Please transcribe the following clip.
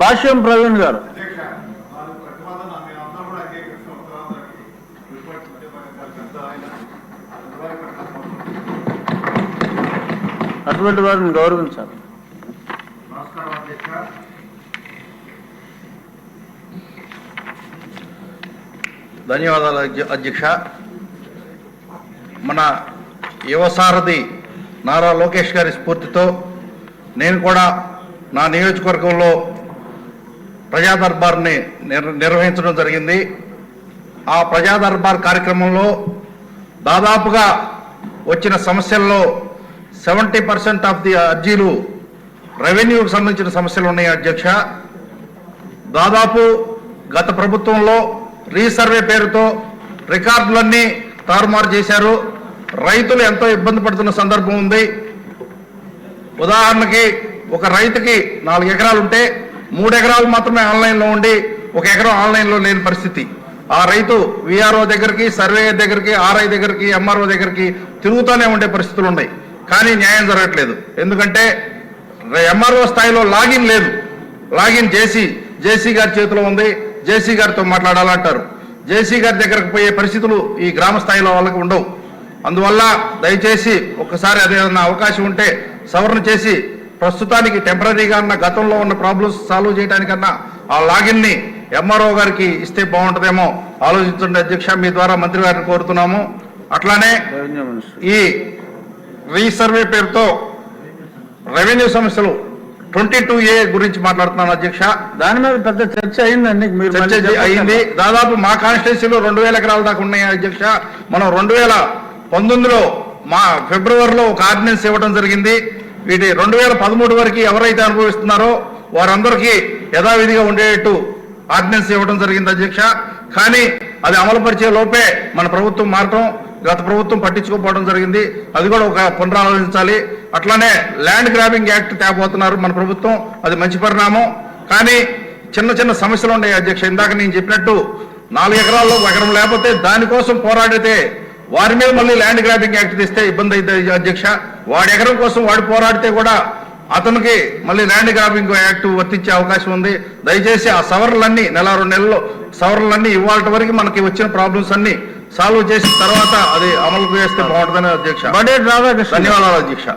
భాష్యం ప్రవీణ్ గారు. అటువంటి వారిని గౌరవించాలి. ధన్యవాదాలు అధ్య- అధ్యక్ష. మన యువసారథి నారా లోకేష్ గారి స్ఫూర్తితో నేను కూడా నా నియోజకవర్గంలో ప్రజా దర్బార్ని నిర్ నిర్వహించడం జరిగింది. ఆ ప్రజా దర్బార్ కార్యక్రమంలో దాదాపుగా వచ్చిన సమస్యల్లో సెవెంటీ పర్సెంట్ ఆఫ్ ది అర్జీలు రెవెన్యూకి సంబంధించిన సమస్యలు ఉన్నాయి అధ్యక్ష. దాదాపు గత ప్రభుత్వంలో రీసర్వే పేరుతో రికార్డులన్నీ తారుమారు చేశారు. రైతులు ఎంతో ఇబ్బంది పడుతున్న సందర్భం ఉంది. ఉదాహరణకి ఒక రైతుకి నాలుగు ఎకరాలు ఉంటే మూడు ఎకరాలు మాత్రమే ఆన్లైన్లో ఉండి ఒక ఎకరం ఆన్లైన్లో లేని పరిస్థితి. ఆ రైతు విఆర్ఓ దగ్గరికి సర్వే దగ్గరికి ఆర్ఐ దగ్గరికి ఎంఆర్ఓ దగ్గరికి తిరుగుతూనే ఉండే పరిస్థితులు ఉన్నాయి. కానీ న్యాయం జరగట్లేదు. ఎందుకంటే ఎంఆర్ఓ స్థాయిలో లాగిన్ లేదు. లాగిన్ చేసి జేసీ గారి చేతిలో ఉంది. జేసీ గారితో మాట్లాడాలంటారు. జేసీ గారి దగ్గరకు పోయే పరిస్థితులు ఈ గ్రామ స్థాయిలో వాళ్ళకి ఉండవు. అందువల్ల దయచేసి ఒక్కసారి అదేదన్నా అవకాశం ఉంటే సవరణ చేసి ప్రస్తుతానికి టెంపరీగా ఉన్న గతంలో ఉన్న ప్రాబ్లమ్స్ సాల్వ్ చేయడానికన్నా ఆ లాగిన్ని ఎంఆర్ఓ గారికి ఇస్తే బాగుంటుందేమో ఆలోచించండి అధ్యక్ష. మీ ద్వారా మంత్రి గారిని కోరుతున్నాము. అట్లానే ఈ రీసర్వే పేరుతో రెవెన్యూ సమస్యలు ట్వంటీ టూ ఏ గురించి మాట్లాడుతున్నాను అధ్యక్ష. దాని మీద పెద్ద చర్చ అయిందండి. మీరు చర్చ. అయింది. దాదాపు మా కాన్స్టిట్యూన్సీలో రెండు వేల ఎకరాల దాకా ఉన్నాయి అధ్యక్ష. మనం రెండు వేల పంతొమ్మిదిలో మా ఫిబ్రవరిలో ఒక ఆర్డినెన్స్ ఇవ్వడం జరిగింది. వీటి రెండు వేల పదమూడు వరకు ఎవరైతే అనుభవిస్తున్నారో వారందరికీ యథావిధిగా ఉండేట్టు ఆర్డినెన్స్ ఇవ్వడం జరిగింది అధ్యక్ష. కానీ అది అమలుపరిచే లోపే మన ప్రభుత్వం మారటం గత ప్రభుత్వం పట్టించుకోకపోవడం జరిగింది. అది కూడా ఒక పునరాలోచించాలి. అట్లానే ల్యాండ్ గ్రాబింగ్ యాక్ట్ తేపోతున్నారు మన ప్రభుత్వం. అది మంచి పరిణామం. కానీ చిన్న చిన్న సమస్యలు ఉన్నాయి అధ్యక్ష. ఇందాక నేను చెప్పినట్టు నాలుగు ఎకరాల్లో ఎకరం లేకపోతే దానికోసం పోరాడితే వారి మీద మళ్ళీ ల్యాండ్ గ్రాబింగ్ యాక్ట్ తెస్తే ఇబ్బంది అవుతుంది అధ్యక్ష. వాడి ఎకరం కోసం వాడు పోరాడితే కూడా అతనికి మళ్ళీ ల్యాండ్ గ్రాబింగ్ యాక్ట్ వర్తించే అవకాశం ఉంది. దయచేసి ఆ సవరణలన్నీ నెల రెండు నెలల్లో సవరణలన్నీ ఇవాళ వరకు మనకి వచ్చిన ప్రాబ్లమ్స్ అన్ని సాల్వ్ చేసిన తర్వాత అది అమలు చేస్తే బాగుంటుందని అధ్యక్ష. ధన్యవాదాలు అధ్యక్ష.